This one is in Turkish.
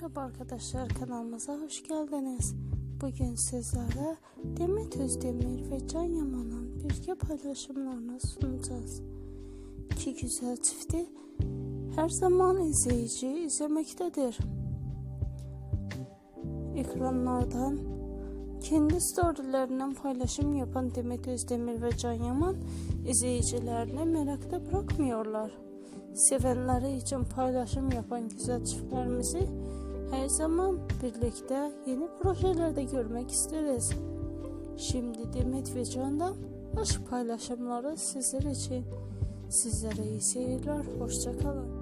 Merhaba arkadaşlar kanalımıza hoş geldiniz. Bugün sizlere Demet Özdemir ve Can Yaman'ın birlikte paylaşımlarını sunacağız. İki güzel çifti her zaman izleyici izlemektedir. Ekranlardan kendi storylerinden paylaşım yapan Demet Özdemir ve Can Yaman izleyicilerini merakta bırakmıyorlar. Sevenleri için paylaşım yapan güzel çiftlerimizi her zaman birlikte yeni projelerde görmek isteriz. Şimdi Demet ve Can'dan aşk paylaşımları sizler için. Sizlere iyi seyirler, hoşçakalın.